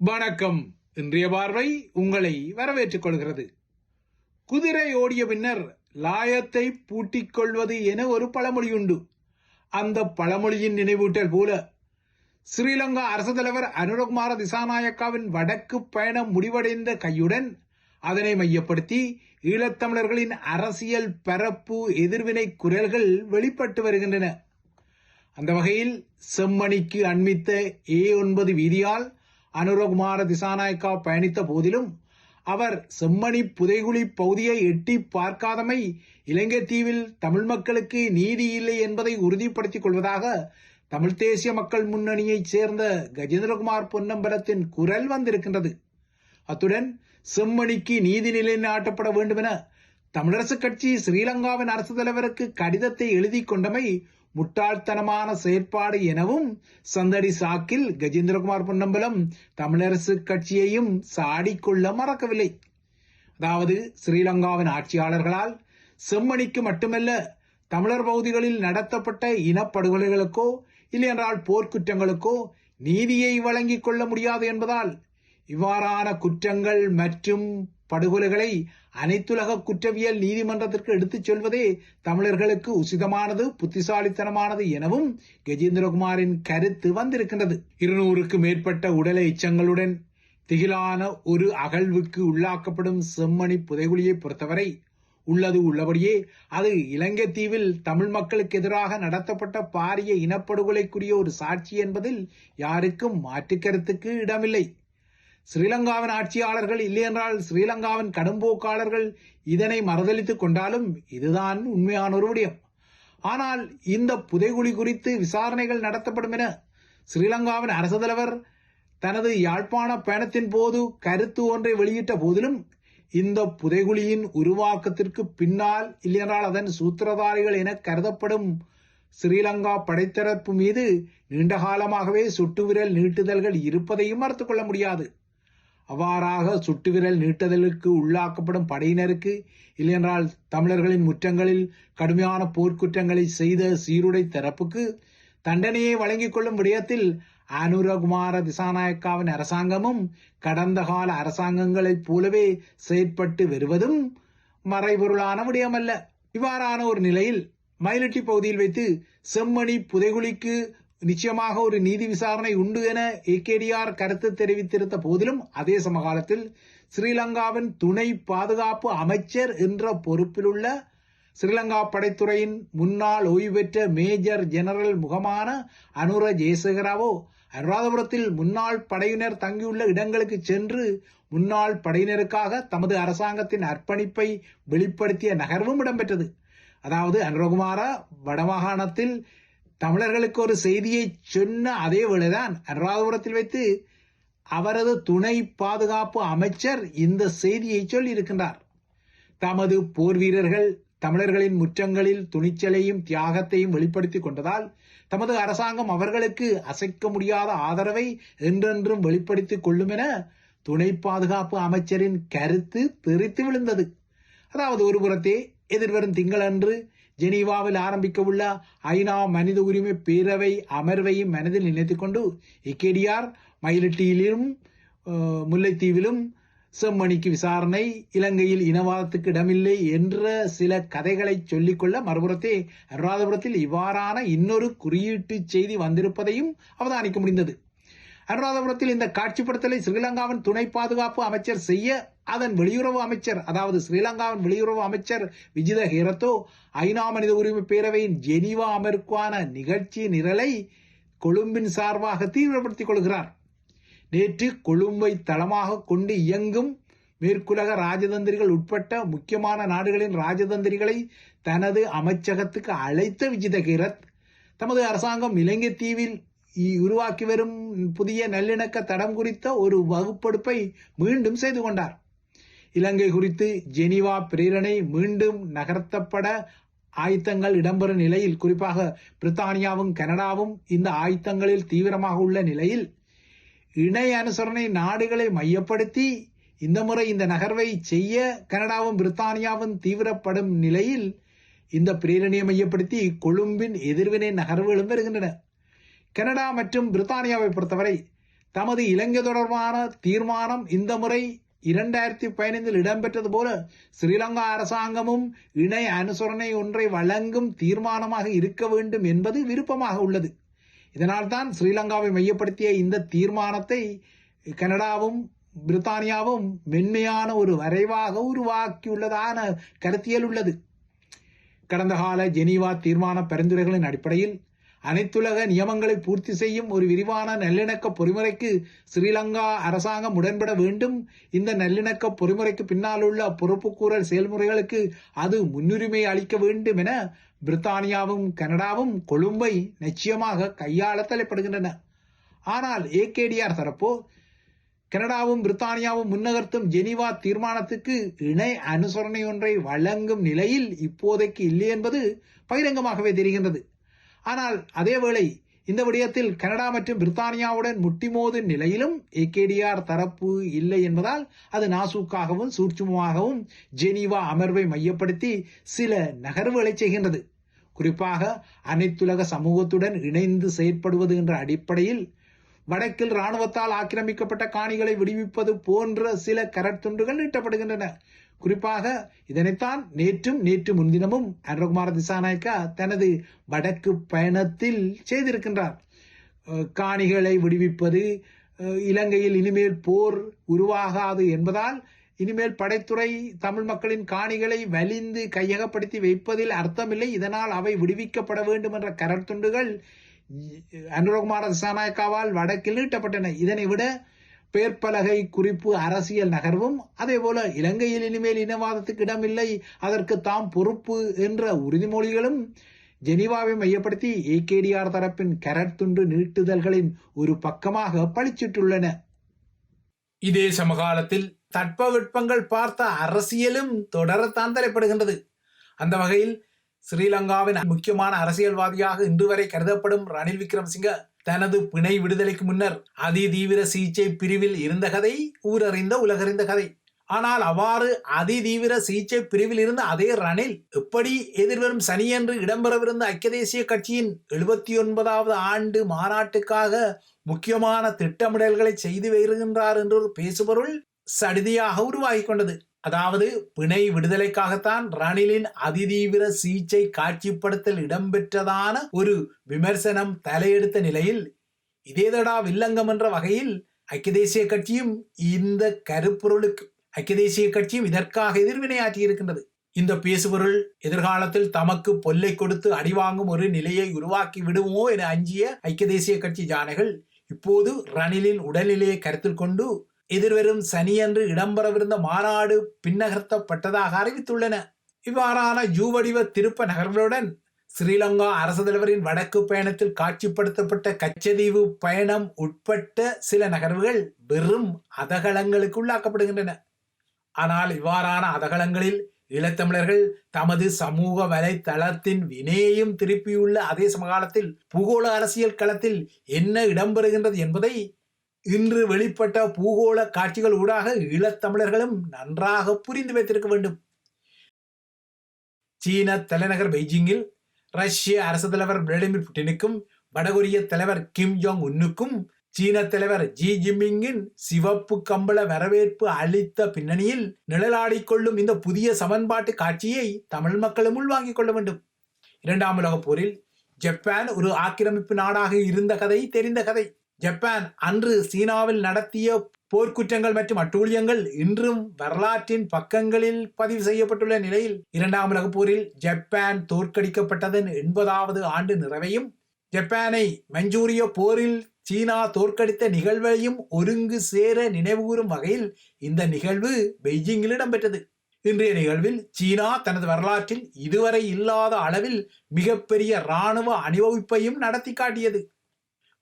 வணக்கம். இன்றைய பார்வை உங்களை வரவேற்றுக் கொள்கிறது. குதிரை ஓடிய பின்னர் லாயத்தை பூட்டிக் கொள்வது என ஒரு பழமொழி உண்டு அந்த பழமொழியின் நினைவூட்டல் போல ஸ்ரீலங்கா அரசு தலைவர் அனுரகுமார திசாநாயக்காவின் வடக்கு பயணம் முடிவடைந்த கையுடன் அதனை மையப்படுத்தி ஈழத்தமிழர்களின் அரசியல் பரப்பு எதிர்வினை குரல்கள் வெளிப்பட்டு வருகின்றன. அந்த வகையில் செம்மணிக்கு அண்மித்த ஏ ஒன்பது வீதியால் அனுரகுமார திசாநாயக்கா பயணித்த போதிலும் அவர் செம்மணி புதைகுழி பகுதியை எட்டி பார்க்காதமை இலங்கை தீவில் தமிழ் மக்களுக்கு நீதி இல்லை என்பதை உறுதிப்படுத்திக் கொள்வதாக தமிழ் தேசிய மக்கள் முன்னணியைச் சேர்ந்த கஜேந்திரகுமார் பொன்னம்பலத்தின் குரல் வந்திருக்கின்றது. அத்துடன் செம்மணிக்கு நீதி நிலைநாட்டப்பட வேண்டுமென தமிழரசுக் கட்சி ஸ்ரீலங்காவின் அரசு தலைவருக்கு கடிதத்தை எழுதி கொண்டமை முட்டாள்தனமான செயற்பாடு எனவும் சந்தடி சாக்கில் கஜேந்திரகுமார் பொன்னம்பலம் தமிழரசு கட்சியையும் சாடிக்கொள்ள மறக்கவில்லை. அதாவது ஸ்ரீலங்காவின் ஆட்சியாளர்களால் செம்மணிக்கு மட்டுமல்ல தமிழர் பகுதிகளில் நடத்தப்பட்ட இனப்படுகொலைகளுக்கோ இல்லையென்றால் போர்க்குற்றங்களுக்கோ நீதியை வழங்கிக் கொள்ள முடியாது என்பதால் இவ்வாறான குற்றங்கள் மற்றும் படுகொலைகளை அனைத்துலக குற்றவியல் நீதிமன்றத்திற்கு எடுத்துச் சொல்வதே தமிழர்களுக்கு உசிதமானது புத்திசாலித்தனமானது எனவும் கஜேந்திரகுமாரின் கருத்து வந்திருக்கின்றது. இருநூறுக்கு மேற்பட்ட உடலை எச்சங்களுடன் திகிலான ஒரு அகழ்வுக்கு உள்ளாக்கப்படும் செம்மணி புதைகுழியை பொறுத்தவரை உள்ளது உள்ளபடியே அது இலங்கை தீவில் தமிழ் மக்களுக்கு எதிராக நடத்தப்பட்ட பாரிய இனப்படுகொலைக்குரிய ஒரு சாட்சி என்பதில் யாருக்கும் மாற்று கருத்துக்கு இடமில்லை. ஸ்ரீலங்காவின் ஆட்சியாளர்கள் இல்லையென்றால் ஸ்ரீலங்காவின் கடும்போக்காளர்கள் இதனை மறுதளித்துக் கொண்டாலும் இதுதான் உண்மையான ஒரு விடயம். ஆனால் இந்த புதைகுழி குறித்து விசாரணைகள் நடத்தப்படும் என ஸ்ரீலங்காவின் அரசு தலைவர் தனது யாழ்ப்பாண பயணத்தின் போது கருத்து ஒன்றை வெளியிட்ட போதிலும் இந்த புதைகுழியின் உருவாக்கத்திற்கு பின்னால் இல்லையென்றால் அதன் சூத்திரதாரிகள் என கருதப்படும் ஸ்ரீலங்கா படைத்தரப்பு மீது நீண்ட காலமாகவே சுட்டுவிரல் நீட்டுதல்கள் இருப்பதையும் மறுத்துக்கொள்ள முடியாது. அவ்வாறாக சுட்டுவிரல் நீட்டுதலுக்கு உள்ளாக்கப்படும் படையினருக்கு இல்லையென்றால் தமிழர்களின் முற்றங்களில் கடுமையான போர்க்குற்றங்களை செய்த சீருடை தரப்புக்கு தண்டனையை வழங்கிக் கொள்ளும் விடயத்தில் அனுரகுமார திசாநாயக்காவின் அரசாங்கமும் கடந்த கால அரசாங்கங்களைப் போலவே செயற்பட்டு வருவதும் மறைபொருளான விடயமல்ல. இவ்வாறான ஒரு நிலையில் மயிலட்டி பகுதியில் வைத்து செம்மணி புதைகுழிக்கு நிச்சயமாக ஒரு நீதி விசாரணை உண்டு என ஏகேடிஆர் கருத்து தெரிவித்திருந்த போதிலும் அதே சமகாலத்தில் ஸ்ரீலங்காவின் துணை பாதுகாப்பு அமைச்சர் என்ற பொறுப்பிலுள்ள ஸ்ரீலங்கா படைத்துறையின் முன்னாள் ஓய்வு பெற்ற மேஜர் ஜெனரல் முகமான அனுர ஜெயசேகராவோ அனுராதபுரத்தில் முன்னாள் படையினர் தங்கியுள்ள இடங்களுக்கு சென்று முன்னாள் படையினருக்காக தமது அரசாங்கத்தின் அர்ப்பணிப்பை வெளிப்படுத்திய நகர்வும் இடம்பெற்றது. அதாவது அனுரகுமாரா வடமாகாணத்தில் தமிழர்களுக்கு ஒரு செய்தியை சொன்ன அதே வேளைதான் அனுராதபுரத்தில் வைத்து அவரது துணை பாதுகாப்பு அமைச்சர் இந்த செய்தியை சொல்லி இருக்கின்றார் தமது போர் வீரர்கள் தமிழர்களின் முற்றங்களில் துணிச்சலையும் தியாகத்தையும் வெளிப்படுத்திக் கொண்டதால் தமது அரசாங்கம் அவர்களுக்கு அசைக்க முடியாத ஆதரவை என்றென்றும் வெளிப்படுத்திக் கொள்ளும் என துணை பாதுகாப்பு அமைச்சரின் கருத்து தெரித்து விழுந்தது. அதாவது ஒரு புறத்தே எதிர்வரும் திங்களன்று ஜெனீவாவில் ஆரம்பிக்கவுள்ள ஐநா மனித உரிமை பேரவை அமர்வையும் மனதில் நினைத்துக் கொண்டு இக்கேடிஆர் மயிலட்டியிலும் முல்லைத்தீவிலும் செம்மணிக்கு விசாரணை இலங்கையில் இனவாதத்துக்கு இடமில்லை என்ற சில கதைகளை சொல்லிக்கொள்ள மறுபுறத்தே அனுராதபுரத்தில் இவ்வாறான இன்னொரு குறியீட்டு செய்தி வந்திருப்பதையும் அவதானிக்க முடிந்தது. அனுராதபுரத்தில் இந்த காட்சிப்படுத்தலை ஸ்ரீலங்காவின் துணை பாதுகாப்பு அமைச்சர் செய்ய அதன் வெளியுறவு அமைச்சர் அதாவது ஸ்ரீலங்காவின் வெளியுறவு அமைச்சர் விஜித ஹிரத்தோ ஐநா மனித உரிமை பேரவையின் ஜெனீவா அமர்வுக்கான நிகழ்ச்சி நிரலை கொழும்பின் சார்பாக தீவிரப்படுத்திக் கொள்கிறார். நேற்று கொழும்பை தளமாக கொண்டு இயங்கும் மேற்குலக ராஜதந்திரிகள் உட்பட்ட முக்கியமான நாடுகளின் ராஜதந்திரிகளை தனது அமைச்சகத்துக்கு அழைத்த விஜித கிரத் தமது அரசாங்கம் இலங்கை தீவில் உருவாக்கி வரும் புதிய நல்லிணக்க தடம் குறித்த ஒரு வகுப்பெடுப்பை மீண்டும் செய்து கொண்டார். இலங்கை குறித்து ஜெனீவா பிரேரணை மீண்டும் நகர்த்தப்பட ஆயுத்தங்கள் இடம்பெறும் நிலையில் குறிப்பாக பிரித்தானியாவும் கனடாவும் இந்த ஆயுத்தங்களில் தீவிரமாக உள்ள நிலையில் இணை அனுசரணை நாடுகளை மையப்படுத்தி இந்த முறை இந்த நகர்வை செய்ய கனடாவும் பிரித்தானியாவும் தீவிரப்படும் நிலையில் இந்த பிரேரணையை மையப்படுத்தி கொழும்பின் எதிர்வினை நகர்வுகளும் வருகின்றன. கனடா மற்றும் பிரித்தானியாவை பொறுத்தவரை தமது இலங்கை தொடர்பான தீர்மானம் இந்த முறை இரண்டாயிரத்தி பதினைந்தில் இடம்பெற்றது போல ஸ்ரீலங்கா அரசாங்கமும் இணை அனுசரணை ஒன்றை வழங்கும் தீர்மானமாக இருக்க வேண்டும் என்பது விருப்பமாக உள்ளது. இதனால்தான் ஸ்ரீலங்காவை மையப்படுத்திய இந்த தீர்மானத்தை கனடாவும் பிரித்தானியாவும் மென்மையான ஒரு வரைவாக உருவாக்கியுள்ளதான கருத்தியல் உள்ளது. கடந்த கால ஜெனீவா தீர்மான பரிந்துரைகளின் அடிப்படையில் அனைத்துலக நியமங்களை பூர்த்தி செய்யும் ஒரு விரிவான நல்லிணக்க பொறிமுறைக்கு ஸ்ரீலங்கா அரசாங்கம் உடன்பட வேண்டும். இந்த நல்லிணக்க பொறிமுறைக்கு பின்னால் உள்ள பொறுப்புக்கூறல் செயல்முறைகளுக்கு அது முன்னுரிமை அளிக்க வேண்டும் என பிரித்தானியாவும் கனடாவும் கொழும்பை நிச்சயமாக கையாள தலைப்படுகின்றன. ஆனால் ஏகேடிஆர் தரப்போ கனடாவும் பிரித்தானியாவும் முன்னகர்த்தும் ஜெனீவா தீர்மானத்துக்கு இணை அனுசரணை ஒன்றை வழங்கும் நிலையில் இப்போதைக்கு இல்லை என்பது பகிரங்கமாகவே தெரிகின்றது. ஆனால் அதேவேளை இந்த விடயத்தில் கனடா மற்றும் பிரித்தானியாவுடன் முட்டிமோது நிலையிலும் ஏகேடிஆர் தரப்பு இல்லை என்பதால் அது நாசூக்காகவும் சூட்சுமமாகவும் ஜெனீவா அமர்வை மையப்படுத்தி சில நகர்வுகளை செய்கின்றது. குறிப்பாக அனைத்துலக சமூகத்துடன் இணைந்து செயற்படுவது என்ற அடிப்படையில் வடக்கில் இராணுவத்தால் ஆக்கிரமிக்கப்பட்ட காணிகளை விடுவிப்பது போன்ற சில கரத்துண்டுகள் நீட்டப்படுகின்றன. குறிப்பாக இதனைத்தான் நேற்றும் நேற்று முன்தினமும் அனுரகுமார திசாநாயக்கா தனது வடக்கு பயணத்தில் செய்திருக்கின்றார். காணிகளை விடுவிப்பது இலங்கையில் இனிமேல் போர் உருவாகாது என்பதால் இனிமேல் படைத்துறை தமிழ் மக்களின் காணிகளை வலிந்து கையகப்படுத்தி வைப்பதில் அர்த்தமில்லை. இதனால் அவை விடுவிக்கப்பட வேண்டும் என்ற கரத்துண்டுகள் அனுரகுமார திசாநாயக்காவால் வடக்கில் நீட்டப்பட்டன. இதனை விட பேர்பலகை குறிப்பு அரசியல் நகர்வும் அதேபோல இலங்கையில் இனிமேல் இனவாதத்துக்கு இடமில்லை அதற்கு தாம் பொறுப்பு என்ற உறுதிமொழிகளும் ஜெனீவாவை மையப்படுத்தி ஏகேடிஆர் தரப்பின் கரத்துண்டு நீட்டுதல்களின் ஒரு பக்கமாக பளிச்சிட்டுள்ளன. இதே சமகாலத்தில் தட்பவெட்பங்கள் பார்த்த அரசியலும் தொடரத்தான் தலைப்படுகின்றது அந்த வகையில் ஸ்ரீலங்காவின் முக்கியமான அரசியல்வாதியாக இன்று வரை கருதப்படும் ரணில் விக்ரம்சிங்க தனது பிணை விடுதலைக்கு முன்னர் அதிதீவிர சிகிச்சை பிரிவில் இருந்த கதை ஊரறிந்த உலகறிந்த கதை. ஆனால் அவ்வாறு அதிதீவிர சிகிச்சை பிரிவில் இருந்த அதே ரணில் எப்படி எதிர்வரும் சனியன்று இடம்பெறவிருந்த ஐக்கிய தேசிய கட்சியின் எழுபத்தி ஒன்பதாவது ஆண்டு மாநாட்டுக்காக முக்கியமான திட்டமிடல்களை செய்து வருகின்றார் என்று ஒரு பேசுபொருள் சடிதியாக உருவாகி கொண்டது. அதாவது பிணை விடுதலைக்காகத்தான் ரணிலின் அதிதீவிர சிகிச்சை காட்சிப்படுத்தல் இடம்பெற்றதான ஒரு விமர்சனம் தலையெடுத்த நிலையில் இதேதடா வில்லங்கம் என்ற வகையில் ஐக்கிய தேசிய கட்சியும் இந்த கருப்பொருளுக்கு ஐக்கிய தேசிய கட்சியும் இதற்காக எதிர்வினையாற்றி இருக்கின்றது. இந்த பேசுபொருள் எதிர்காலத்தில் தமக்கு பொல்லை கொடுத்து அடிவாங்கும் ஒரு நிலையை உருவாக்கி விடுமோ என அஞ்சிய ஐக்கிய தேசிய கட்சி ஜானைகள் இப்போது ரணிலின் உடல்நிலையை கருத்தில் கொண்டு எதிர்வரும் சனியன்று இடம்பெறவிருந்த மாநாடு பின்னகர்த்தப்பட்டதாக அறிவித்துள்ளன. இவ்வாறான ஜூவடிவ திருப்ப நகர்களுடன் ஸ்ரீலங்கா அரசு தலைவரின் வடக்கு பயணத்தில் காட்சிப்படுத்தப்பட்ட கச்சதீவு பயணம் உட்பட்ட சில நகர்வுகள் வெறும் அதகலங்களுக்கு உள்ளாக்கப்படுகின்றன. ஆனால் இவ்வாறான அதகலங்களில் ஈழத்தமிழர்கள் தமது சமூக வலைத்தளத்தின் வினையையும் திருப்பியுள்ள அதே சமகாலத்தில் பூகோள அரசியல் களத்தில் என்ன இடம்பெறுகின்றது என்பதை இன்று வெளிப்பட்ட பூகோள காட்சிகள் ஊடாக ஈழத்தமிழர்களும் நன்றாக புரிந்து வைத்திருக்க வேண்டும். சீன தலைநகர் பெய்ஜிங்கில் ரஷ்ய அரசு தலைவர் விளாடிமிர் புட்டினுக்கும் வடகொரிய தலைவர் கிம் ஜோங் உன்னுக்கும் சீன தலைவர் ஜி ஜின்பிங்கின் சிவப்பு கம்பள வரவேற்பு அளித்த பின்னணியில் நிழலாடிக்கொள்ளும் இந்த புதிய சமன்பாட்டு காட்சியை தமிழ் மக்களும் உள்வாங்கிக் கொள்ள வேண்டும். இரண்டாம் உலகப் போரில் ஜப்பான் ஒரு ஆக்கிரமிப்பு நாடாக இருந்த கதை தெரிந்த கதை. ஜப்பான் அன்று சீனாவில் நடத்திய போர்க்குற்றங்கள் மற்றும் அட்டூழியங்கள் இன்றும் வரலாற்றின் பக்கங்களில் பதிவு செய்யப்பட்டுள்ள நிலையில் இரண்டாம் உலகப் போரில் ஜப்பான் தோற்கடிக்கப்பட்டதன் எண்பதாவது ஆண்டு நிறைவையும் ஜப்பானை மஞ்சூரிய போரில் சீனா தோற்கடித்த நிகழ்வையும் ஒருங்கு சேர நினைவுகூறும் வகையில் இந்த நிகழ்வு பெய்ஜிங்கில் இடம்பெற்றது. இன்றைய நிகழ்வில் சீனா தனது வரலாற்றில் இதுவரை இல்லாத அளவில் மிகப்பெரிய இராணுவ அணிவகுப்பையும் நடத்தி காட்டியது.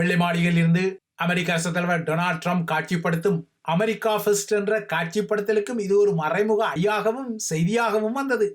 வெள்ளை மாளிகையில் இருந்து அமெரிக்க அரசு தலைவர் டொனால்ட் ட்ரம்ப் காட்சிப்படுத்தும் அமெரிக்கா ஃபர்ஸ்ட் என்ற காட்சிப்படுத்தலுக்கும் இது ஒரு மறைமுக ஐயாகவும் செய்தியாகவும் வந்தது.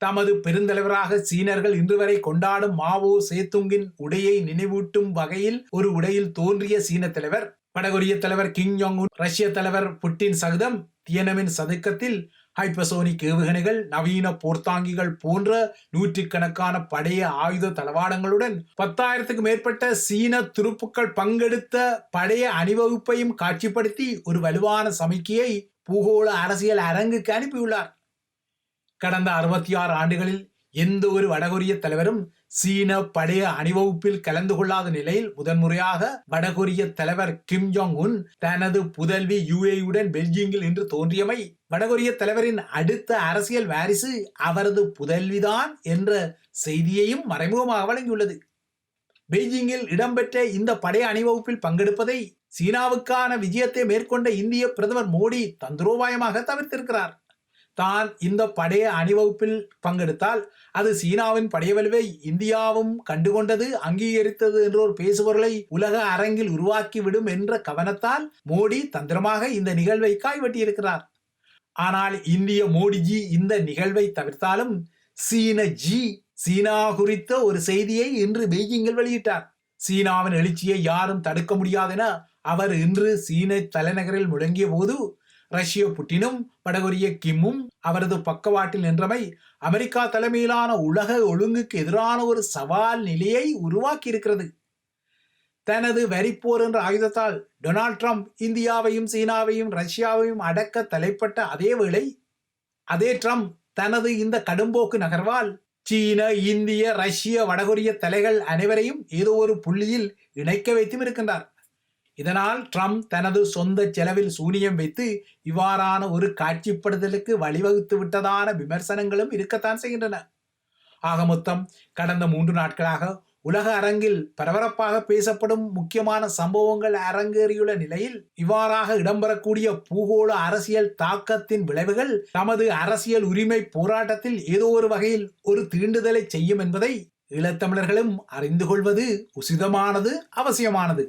தமது பெருந்தலைவராக சீனர்கள் இன்று வரை கொண்டாடும் மாவோ சேத்துங்கின் உடையை நினைவூட்டும் வகையில் ஒரு உடையில் தோன்றிய சீன தலைவர் வடகொரிய தலைவர் கிங் ஜோங் ரஷ்ய தலைவர் புட்டின் சகிதம் தியனமின் சதுக்கத்தில் ஹைப்பசோனிக் ஏவுகணைகள் நவீன போர்த்தாங்கிகள் போன்ற நூற்றுக்கணக்கான படைய ஆயுத தளவாடங்களுடன் பத்தாயிரத்துக்கு மேற்பட்ட சீன துருப்புக்கள் பங்கெடுத்த படைய அணிவகுப்பையும் காட்சிப்படுத்தி ஒரு வலுவான சமிக்கையை பூகோள அரசியல் அரங்குக்கு அனுப்பியுள்ளார். கடந்த அறுபத்தி ஆறு ஆண்டுகளில் எந்த ஒரு வடகொரிய தலைவரும் சீன படைய அணிவகுப்பில் கலந்து கொள்ளாத நிலையில் முதன்முறையாக வடகொரிய தலைவர் கிம் ஜாங் உன் தனது புதல்வி யுஏயுடன் பெல்ஜிங்கில் இன்று தோன்றியமை வடகொரிய தலைவரின் அடுத்த அரசியல் வாரிசு அவரது புதல்விதான் என்ற செய்தியையும் மறைமுகமாக வழங்கியுள்ளது. பெய்ஜிங்கில் இடம்பெற்ற இந்த படை அணிவகுப்பில் பங்கெடுப்பதை சீனாவுக்கான விஜயத்தை மேற்கொண்ட இந்திய பிரதமர் மோடி தந்திரோபாயமாக தவிர்த்திருக்கிறார். தான் இந்த படைய அணிவகுப்பில் பங்கெடுத்தால் அது சீனாவின் படையவலுவை இந்தியாவும் கண்டுகொண்டது அங்கீகரித்தது என்ற ஒரு பேசுபொருளை உலக அரங்கில் உருவாக்கிவிடும் என்ற கவனத்தால் மோடி தந்திரமாக இந்த நிகழ்வை காய்வெட்டியிருக்கிறார் ஆனால் இந்திய மோடிஜி இந்த நிகழ்வை தவிர்த்தாலும் சீன ஜி சீனா குறித்த ஒரு செய்தியை இன்று பெய்ஜிங்கில் வெளியிட்டார். சீனாவின் எழுச்சியை யாரும் தடுக்க முடியாதென அவர் இன்று சீன தலைநகரில் முழங்கிய போது ரஷ்ய புட்டினும் வடகொரிய கிம்மும் அவரது பக்கவாட்டில் நின்றமை அமெரிக்கா தலைமையிலான உலக ஒழுங்குக்கு எதிரான ஒரு சவால் நிலையை உருவாக்கி இருக்கிறது தனது வரிப்போர் என்ற ஆயுதத்தால் டொனால்ட் ட்ரம்ப் இந்தியாவையும் சீனாவையும் ரஷ்யாவையும் அடக்க தலைப்பட்ட அதே வேளை அதே ட்ரம்ப் தனது இந்த கடும்போக்கு நகர்வால் சீன இந்திய ரஷ்ய வடகொரிய தலைகள் அனைவரையும் ஏதோ ஒரு புள்ளியில் இணைக்க வைத்தும் இருக்கின்றார். இதனால் ட்ரம்ப் தனது சொந்த செலவில் சூனியம் வைத்து இவ்வாறான ஒரு காட்சிப்படுத்தலுக்கு வழிவகுத்து விட்டதான விமர்சனங்களும் இருக்கத்தான் செய்கின்றன. ஆக மொத்தம் கடந்த மூன்று நாட்களாக உலக அரங்கில் பரபரப்பாக பேசப்படும் முக்கியமான சம்பவங்கள் அரங்கேறியுள்ள நிலையில் இவ்வாறாக இடம்பெறக்கூடிய பூகோள அரசியல் தாக்கத்தின் விளைவுகள் தமது அரசியல் உரிமை போராட்டத்தில் ஏதோ ஒரு வகையில் ஒரு தீண்டுதலை செய்யும் என்பதை ஈழத்தமிழர்களும் அறிந்து கொள்வது உசிதமானது அவசியமானது.